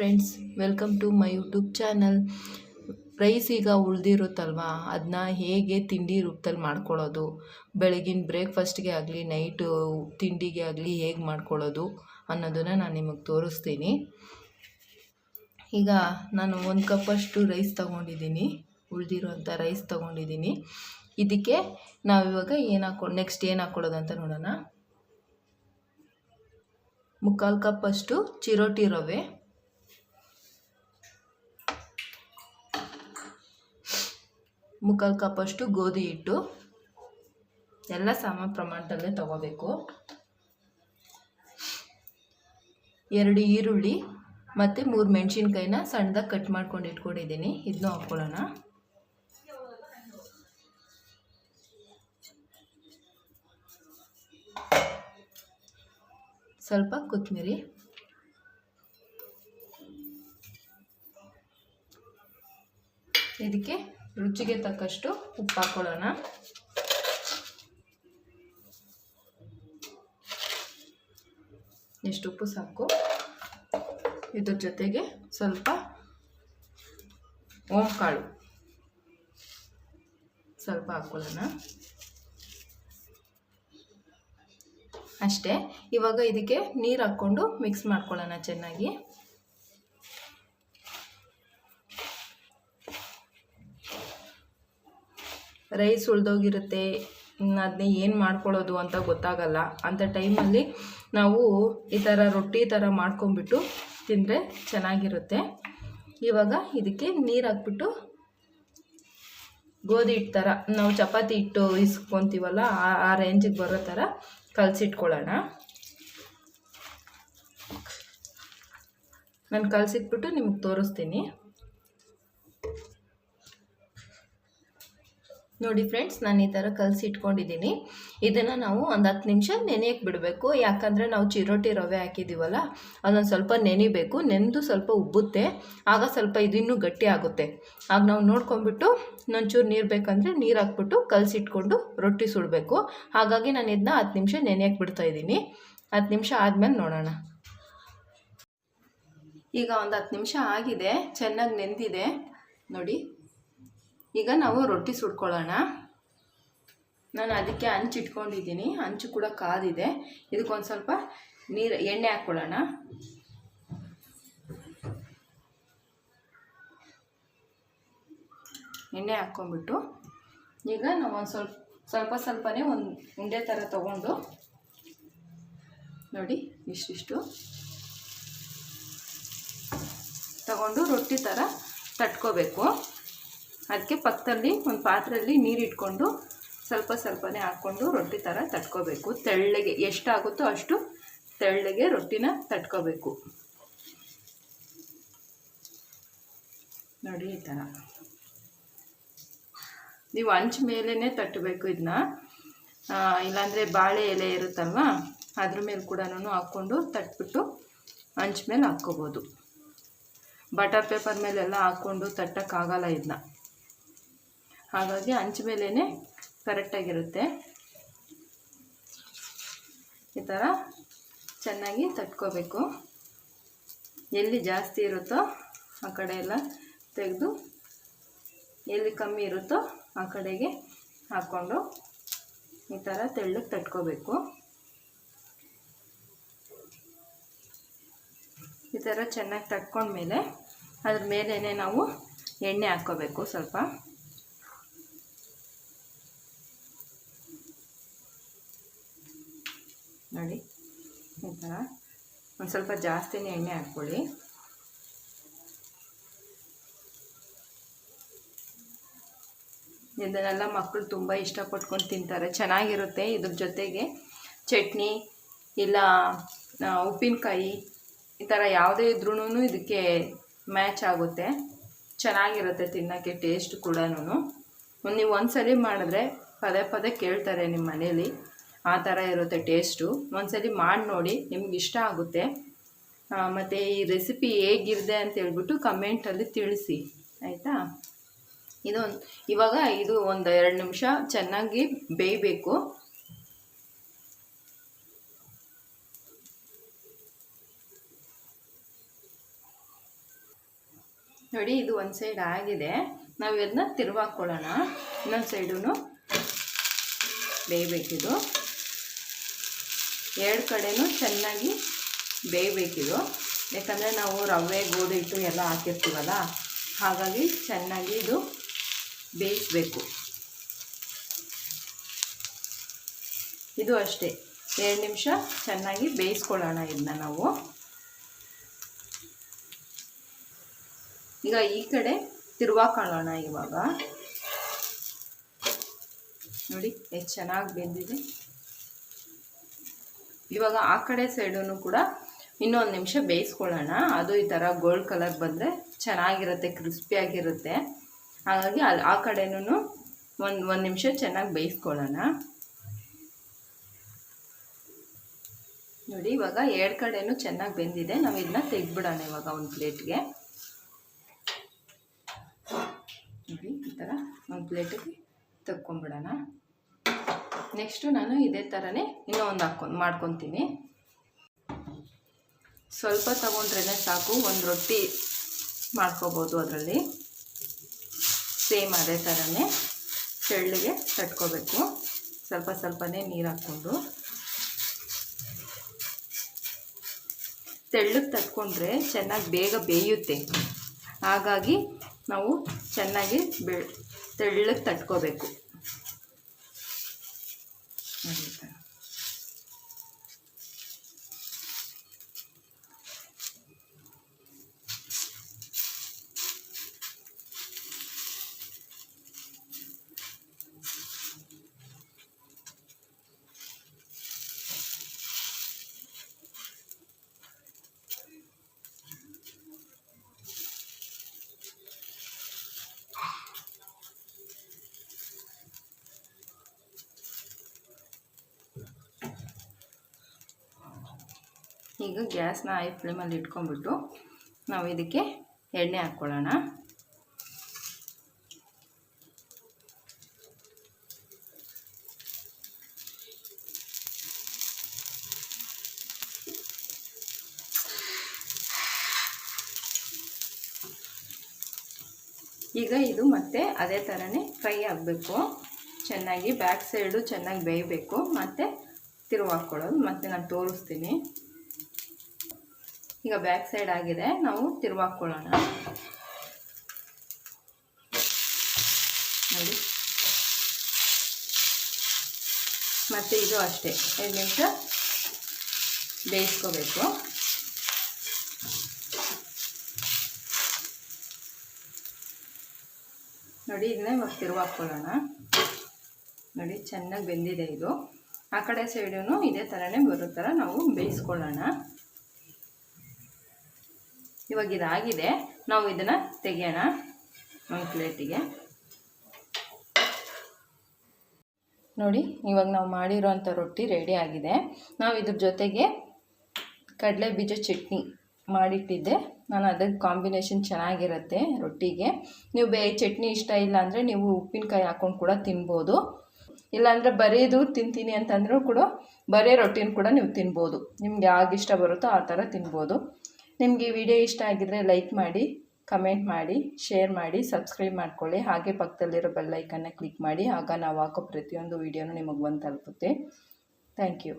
Friends welcome to my YouTube channel rice ಈಗ ಉಳಿದಿರುತ್ತಲ್ವಾ? ಅದನ್ನ ಹೇಗೆ ತಿಂಡಿ ರೂಪದಲ್ಲಿ ಮಾಡ್ಕೊಳ್ಳೋದು? ಬೆಳಗಿನ ಬ್ರೇಕ್ಫಾಸ್ಟ್ಗೆ ಆಗಲಿ ನೈಟು ತಿಂಡಿಗೆ ಆಗಲಿ ಹೇಗೆ ಮಾಡ್ಕೊಳ್ಳೋದು ಅನ್ನೋದನ್ನು ನಾನು ನಿಮಗೆ ತೋರಿಸ್ತೀನಿ. ಈಗ ನಾನು ಒಂದು ಕಪ್ಪಷ್ಟು ರೈಸ್ ತೊಗೊಂಡಿದ್ದೀನಿ. ಉಳಿದಿರುವಂಥ ರೈಸ್ ತೊಗೊಂಡಿದ್ದೀನಿ. ಇದಕ್ಕೆ ನಾವಿವಾಗ ಏನು ಹಾಕೊ ನೆಕ್ಸ್ಟ್ ಏನು ಹಾಕ್ಕೊಳ್ಳೋದು ಅಂತ ನೋಡೋಣ. ಮುಕ್ಕಾಲು ಕಪ್ಪಷ್ಟು ಚಿರೋಟಿ ರವೆ. ಮುಕ್ಕಾಲು ಕಪ್ಪಷ್ಟು ಗೋಧಿ ಹಿಟ್ಟು. ಎಲ್ಲ ಸಮ ಪ್ರಮಾಣದಲ್ಲೇ ತಗೋಬೇಕು. ಎರಡು ಈರುಳ್ಳಿ ಮತ್ತು ಮೂರು ಮೆಣಸಿನ್ಕಾಯಿನ ಸಣ್ಣದಾಗಿ ಕಟ್ ಮಾಡ್ಕೊಂಡು ಇಟ್ಕೊಂಡಿದ್ದೀನಿ. ಇದನ್ನೂ ಹಾಕ್ಕೊಳ್ಳೋಣ ಸ್ವಲ್ಪ ಕೊತ್ತಂಬರಿ ಇದಕ್ಕೆ ರುಚಿಗೆ ತಕ್ಕಷ್ಟು ಉಪ್ಪು ಹಾಕೊಳ್ಳೋಣ. ಎಷ್ಟು ಉಪ್ಪು ಸಾಕು. ಇದ್ರ ಜೊತೆಗೆ ಸ್ವಲ್ಪ ಓಂಕಾಳು. ಸ್ವಲ್ಪ ಹಾಕ್ಕೊಳ್ಳೋಣ ಅಷ್ಟೇ, ಇವಾಗ ಇದಕ್ಕೆ ನೀರು ಹಾಕ್ಕೊಂಡು ಮಿಕ್ಸ್ ಮಾಡ್ಕೊಳ್ಳೋಣ ಚೆನ್ನಾಗಿ. ರೈಸ್ ಉಳ್ದೋಗಿರುತ್ತೆ ಅದನ್ನೇ ಏನು ಮಾಡ್ಕೊಳ್ಳೋದು ಅಂತ ಗೊತ್ತಾಗಲ್ಲ. ಅಂಥ ಟೈಮಲ್ಲಿ ನಾವು ಈ ಥರ ರೊಟ್ಟಿ ಥರ ಮಾಡ್ಕೊಂಬಿಟ್ಟು ತಿಂದರೆ ಚೆನ್ನಾಗಿರುತ್ತೆ. ಇವಾಗ ಇದಕ್ಕೆ ನೀರು ಹಾಕ್ಬಿಟ್ಟು ಗೋಧಿ ಹಿಟ್ಟು ಥರ ನಾವು ಚಪಾತಿ ಹಿಟ್ಟು ಇಸ್ಕೊತೀವಲ್ಲ, ಆ ರೇಂಜಿಗೆ ಬರೋ ಥರ ಕಲಸಿಟ್ಕೊಳ್ಳೋಣ. ನಾನು ಕಲಸಿಟ್ಬಿಟ್ಟು ನಿಮಗೆ ತೋರಿಸ್ತೀನಿ. ನೋಡಿ ಫ್ರೆಂಡ್ಸ್ ನಾನು ಈ ಥರ ಕಲಸಿ ಇಟ್ಕೊಂಡಿದ್ದೀನಿ. ಇದನ್ನು ನಾವು ಒಂದು ಹತ್ತು ನಿಮಿಷ ನೆನೆಯಕ್ಕೆ ಬಿಡಬೇಕು. ಯಾಕಂದರೆ ನಾವು ಚಿರೋಟಿ ರವೆ ಹಾಕಿದ್ದೀವಲ್ಲ ಅದೊಂದು ಸ್ವಲ್ಪ ನೆನಿಬೇಕು. ನೆನೆದು ಸ್ವಲ್ಪ ಉಬ್ಬುತ್ತೆ. ಆಗ ಸ್ವಲ್ಪ ಇದು ಇನ್ನೂ ಗಟ್ಟಿ ಆಗುತ್ತೆ. ಆಗ ನಾವು ನೋಡ್ಕೊಂಬಿಟ್ಟು ನೊಂಚೂರು ನೀರು ಬೇಕಂದರೆ ನೀರು ಹಾಕ್ಬಿಟ್ಟು ಕಲಸಿಟ್ಕೊಂಡು ರೊಟ್ಟಿ ಸುಡಬೇಕು. ಹಾಗಾಗಿ ನಾನು ಇದನ್ನ ಹತ್ತು ನಿಮಿಷ ನೆನೆಯಕ್ಕೆ ಬಿಡ್ತಾ ಇದ್ದೀನಿ. ಹತ್ತು ನಿಮಿಷ ಆದಮೇಲೆ ನೋಡೋಣ. ಈಗ ಒಂದು ಹತ್ತು ನಿಮಿಷ ಆಗಿದೆ. ಚೆನ್ನಾಗಿ ನೆಂದಿದೆ. ನೋಡಿ. ಈಗ ನಾವು ರೊಟ್ಟಿ ಸುಟ್ಕೊಳ್ಳೋಣ. ನಾನು ಅದಕ್ಕೆ ಹಂಚು ಇಟ್ಕೊಂಡಿದ್ದೀನಿ. ಹಂಚು ಕೂಡ ಕಾದಿದೆ. ಇದಕ್ಕೊಂದು ಸ್ವಲ್ಪ ನೀರು, ಎಣ್ಣೆ ಹಾಕ್ಕೊಳ್ಳೋಣ. ಎಣ್ಣೆ ಹಾಕ್ಕೊಂಬಿಟ್ಟು ಈಗ ನಾವು ಒಂದು ಸ್ವಲ್ಪ ಸ್ವಲ್ಪ ಸ್ವಲ್ಪನೇ ಒಂದು ಉಂಡೆ ಥರ ತಗೊಂಡು ನೋಡಿ ಇಷ್ಟಿಷ್ಟು ತಗೊಂಡು ರೊಟ್ಟಿ ಥರ ತಟ್ಕೋಬೇಕು. ಅದಕ್ಕೆ ಪಕ್ಕದಲ್ಲಿ ಒಂದು ಪಾತ್ರೆಯಲ್ಲಿ ನೀರು ಇಟ್ಕೊಂಡು ಸ್ವಲ್ಪ ಸ್ವಲ್ಪನೇ ಹಾಕ್ಕೊಂಡು ರೊಟ್ಟಿ ಥರ ತಟ್ಕೋಬೇಕು. ತೆಳ್ಳಗೆ ಎಷ್ಟಾಗುತ್ತೋ ಅಷ್ಟು ತೆಳ್ಳಗೆ ರೊಟ್ಟಿನ ತಟ್ಕೋಬೇಕು. ನೋಡಿ ಈ ಥರ. ನೀವು ಹಂಚ ಮೇಲೇ ತಟ್ಟಬೇಕು ಇದನ್ನ. ಇಲ್ಲಾಂದರೆ ಬಾಳೆ ಎಲೆ ಇರುತ್ತಲ್ವ? ಅದ್ರ ಮೇಲೆ ಕೂಡ ಹಾಕ್ಕೊಂಡು ತಟ್ಬಿಟ್ಟು ಹಂಚ್ ಮೇಲೆ ಹಾಕ್ಕೋಬೋದು. ಬಟರ್ ಪೇಪರ್ ಮೇಲೆಲ್ಲ ಹಾಕ್ಕೊಂಡು ತಟ್ಟಕ್ಕಾಗಲ್ಲ ಇದನ್ನ. ಹಾಗಾಗಿ ಹಂಚು ಮೇಲೇ ಕರೆಕ್ಟಾಗಿರುತ್ತೆ ಈ ಥರ ಚೆನ್ನಾಗಿ ತಟ್ಕೋಬೇಕು. ಎಲ್ಲಿ ಜಾಸ್ತಿ ಇರುತ್ತೋ ಆ ಕಡೆ ಎಲ್ಲ ತೆಗೆದು ಎಲ್ಲಿ ಕಮ್ಮಿ ಇರುತ್ತೋ ಆ ಕಡೆಗೆ ಹಾಕ್ಕೊಂಡು ಈ ಥರ ತೆಳ್ಳಗೆ ತಟ್ಕೋಬೇಕು. ಈ ಥರ ಚೆನ್ನಾಗಿ ತಟ್ಕೊಂಡ್ಮೇಲೆ ಅದ್ರ ಮೇಲೇ ನಾವು ಎಣ್ಣೆ ಹಾಕ್ಕೋಬೇಕು ಸ್ವಲ್ಪ ನೋಡಿ ಥರ ಒಂದು ಸ್ವಲ್ಪ ಜಾಸ್ತಿನೇ ಎಣ್ಣೆ ಹಾಕ್ಕೊಳ್ಳಿ. ಇದನ್ನೆಲ್ಲ ಮಕ್ಕಳು ತುಂಬ ಇಷ್ಟಪಟ್ಕೊಂಡು ತಿಂತಾರೆ. ಚೆನ್ನಾಗಿರುತ್ತೆ ಇದ್ರ ಜೊತೆಗೆ. ಚಟ್ನಿ ಇಲ್ಲ ಉಪ್ಪಿನಕಾಯಿ ಈ ಥರ ಯಾವುದೇ ಇದ್ರೂ ಇದಕ್ಕೆ ಮ್ಯಾಚ್ ಆಗುತ್ತೆ. ಚೆನ್ನಾಗಿರುತ್ತೆ ತಿನ್ನೋಕ್ಕೆ, ಟೇಸ್ಟ್ ಕೂಡ ನೀವು ಒಂದ್ಸಲಿ ಮಾಡಿದ್ರೆ ಪದೇ ಪದೇ ಕೇಳ್ತಾರೆ ನಿಮ್ಮ ಮನೇಲಿ ಆ ಥರ ಇರುತ್ತೆ ಟೇಸ್ಟು. ಒಂದ್ಸಲಿ ಮಾಡಿ ನೋಡಿ, ನಿಮ್ಗೆ ಇಷ್ಟ ಆಗುತ್ತೆ. ಮತ್ತು ಈ ರೆಸಿಪಿ ಹೇಗಿರದೆ ಅಂತ ಹೇಳ್ಬಿಟ್ಟು ಕಮೆಂಟಲ್ಲಿ ತಿಳಿಸಿ. ಆಯಿತಾ? ಇದೊಂದು, ಇವಾಗ ಇದು ಒಂದು ಎರಡು ನಿಮಿಷ ಚೆನ್ನಾಗಿ ಬೇಯಬೇಕು. ನೋಡಿ, ಇದು ಒಂದು ಸೈಡ್ ಆಗಿದೆ. ನಾವು ಇದನ್ನ ತಿರುವಾಕೊಳ್ಳೋಣ. ಇನ್ನೊಂದು ಸೈಡು ಬೇಯಬೇಕಿದು. ಎರಡು ಕಡೆನೂ ಚೆನ್ನಾಗಿ ಬೇಯಬೇಕಿದು. ಯಾಕಂದರೆ ನಾವು ರವೆ, ಗೋಧಿ ಹಿಟ್ಟು ಎಲ್ಲ ಹಾಕಿರ್ತೀವಲ್ಲ, ಹಾಗಾಗಿ ಚೆನ್ನಾಗಿ ಇದು ಬೇಯಿಸಬೇಕು. ಇದು ಅಷ್ಟೇ. ಎರಡು ನಿಮಿಷ ಚೆನ್ನಾಗಿ ಬೇಯಿಸ್ಕೊಳ್ಳೋಣ ಇದನ್ನ ನಾವು. ಈಗ ಈ ಕಡೆ ತಿರುವಾಕೊಳ್ಳೋಣ ಇವಾಗ. ನೋಡಿ ಎಷ್ಟು ಚೆನ್ನಾಗಿ ಬೆಂದಿದೆ. ಇವಾಗ ಆ ಕಡೆ ಸೈಡೂ ಕೂಡ ಇನ್ನೊಂದು ನಿಮಿಷ ಬೇಯಿಸ್ಕೊಳ್ಳೋಣ. ಅದು ಈ ಥರ ಗೋಲ್ಡ್ ಕಲರ್ ಬಂದರೆ ಚೆನ್ನಾಗಿರುತ್ತೆ ಕ್ರಿಸ್ಪಿಯಾಗಿರುತ್ತೆ ಹಾಗಾಗಿ ಅಲ್ಲಿ ಆ ಕಡೆನೂ ಒಂದು ಒಂದು ನಿಮಿಷ ಚೆನ್ನಾಗಿ ಬೇಯಿಸ್ಕೊಳ್ಳೋಣ. ನೋಡಿ, ಇವಾಗ ಎರಡು ಕಡೆನೂ ಚೆನ್ನಾಗಿ ಬೆಂದಿದೆ. ನಾವು ಇದನ್ನ ತೆಗ್ದುಬಿಡೋಣ ಇವಾಗ ಒಂದು ಪ್ಲೇಟ್ಗೆ. ನೋಡಿ, ಈ ಥರ ಒಂದು ಪ್ಲೇಟಿಗೆ ತೆಕ್ಕೊಂಬಿಡೋಣ ನೆಕ್ಸ್ಟು ನಾನು ಇದೇ ಥರನೇ ಇನ್ನೂ ಒಂದು ಹಾಕ್ಕೊಂಡು ಮಾಡ್ಕೊತೀನಿ. ಸ್ವಲ್ಪ ತಗೊಂಡ್ರೇ ಸಾಕು, ಒಂದು ರೊಟ್ಟಿ ಮಾಡ್ಕೋಬೋದು ಅದರಲ್ಲಿ. ಸೇಮ್ ಅದೇ ಥರನೇ ತೆಳ್ಳಗೆ ತಟ್ಕೋಬೇಕು. ಸ್ವಲ್ಪ ಸ್ವಲ್ಪನೇ ನೀರು ಹಾಕ್ಕೊಂಡು. ತೆಳ್ಳಗೆ ತಟ್ಕೊಂಡ್ರೆ ಚೆನ್ನಾಗಿ ಬೇಗ ಬೇಯುತ್ತೆ. ಹಾಗಾಗಿ ನಾವು ಚೆನ್ನಾಗಿ ಬೆ ತೆಳ್ಳಗೆ ತಟ್ಕೋಬೇಕು. ನೋಡಿ ಈ ಈಗ ಗ್ಯಾಸ್ನ ಐ ಫ್ಲೇಮಲ್ಲಿ ಇಟ್ಕೊಂಡ್ಬಿಟ್ಟು ನಾವು ಇದಕ್ಕೆ ಎಣ್ಣೆ ಹಾಕ್ಕೊಳ್ಳೋಣ. ಈಗ ಇದು ಮತ್ತೆ ಅದೇ ಥರನೇ ಫ್ರೈ ಆಗಬೇಕು. ಚೆನ್ನಾಗಿ ಬ್ಯಾಕ್ ಸೈಡು ಚೆನ್ನಾಗಿ ಬೇಯಬೇಕು. ಮತ್ತು ತಿರುವು ಹಾಕ್ಕೊಳ್ಳೋದು ಮತ್ತೆ ನಾನು ತೋರಿಸ್ತೀನಿ. ಈಗ ಬ್ಯಾಕ್ ಸೈಡ್ ಆಗಿದೆ, ನಾವು ತಿರುವಾಕೊಳ್ಳೋಣ. ನೋಡಿ. ಮತ್ತು ಇದು ಅಷ್ಟೇ, ಎರಡು ನಿಮಿಷ ಬೇಯಿಸ್ಕೋಬೇಕು. ನೋಡಿ, ಇದನ್ನೇ ಇವಾಗ ತಿರುವಾಕೊಳ್ಳೋಣ. ನೋಡಿ, ಚೆನ್ನಾಗಿ ಬೆಂದಿದೆ ಇದು. ಆ ಕಡೆ ಸೈಡೂ ಇದೇ ಥರನೇ ಬರೋ ಥರ ನಾವು ಬೇಯಿಸ್ಕೊಳ್ಳೋಣ. ಇವಾಗ ಇದಾಗಿದೆ. ನಾವು ಇದನ್ನು ತೆಗೆಯೋಣ ಒಂದು ಪ್ಲೇಟಿಗೆ. ನೋಡಿ, ಇವಾಗ ನಾವು ಮಾಡಿರೋಂಥ ರೊಟ್ಟಿ ರೆಡಿ ಆಗಿದೆ. ನಾವು ಇದ್ರ ಜೊತೆಗೆ ಕಡಲೆ ಬೀಜ ಚಟ್ನಿ ಮಾಡಿಟ್ಟಿದ್ದೆ. ನಾನು ಅದಕ್ಕೆ ಕಾಂಬಿನೇಷನ್ ಚೆನ್ನಾಗಿರುತ್ತೆ ರೊಟ್ಟಿಗೆ. ನೀವು ಬೇ ಚಟ್ನಿ ಇಷ್ಟ ಇಲ್ಲ ಅಂದರೆ ನೀವು ಉಪ್ಪಿನಕಾಯಿ ಹಾಕ್ಕೊಂಡು ಕೂಡ ತಿನ್ಬೋದು. ಇಲ್ಲಾಂದರೆ ಬರೀದು ತಿಂತೀನಿ ಅಂತಂದರೂ ಕೂಡ ಬರೀ ರೊಟ್ಟಿನ ಕೂಡ ನೀವು ತಿನ್ಬೋದು. ನಿಮ್ಗೆ ಯಾವಾಗ ಇಷ್ಟ ಬರುತ್ತೋ ಆ ಥರ ತಿನ್ಬೋದು. ನಿಮಗೆ ವಿಡಿಯೋ ಇಷ್ಟ ಆಗಿದ್ರೆ ಲೈಕ್ ಮಾಡಿ, ಕಮೆಂಟ್ ಮಾಡಿ, ಶೇರ್ ಮಾಡಿ, ಸಬ್ಸ್ಕ್ರೈಬ್ ಮಾಡ್ಕೊಳ್ಳಿ. ಹಾಗೆ ಪಕ್ಕದಲ್ಲಿರೋ ಬೆಲ್ಲೈಕನ್ನ ಕ್ಲಿಕ್ ಮಾಡಿ. ಆಗ ನಾವು ಹಾಕೋ ಪ್ರತಿಯೊಂದು ವೀಡಿಯೋನೂ ನಿಮಗೆ ಬಂದು ತಲುಪುತ್ತೆ. Thank you.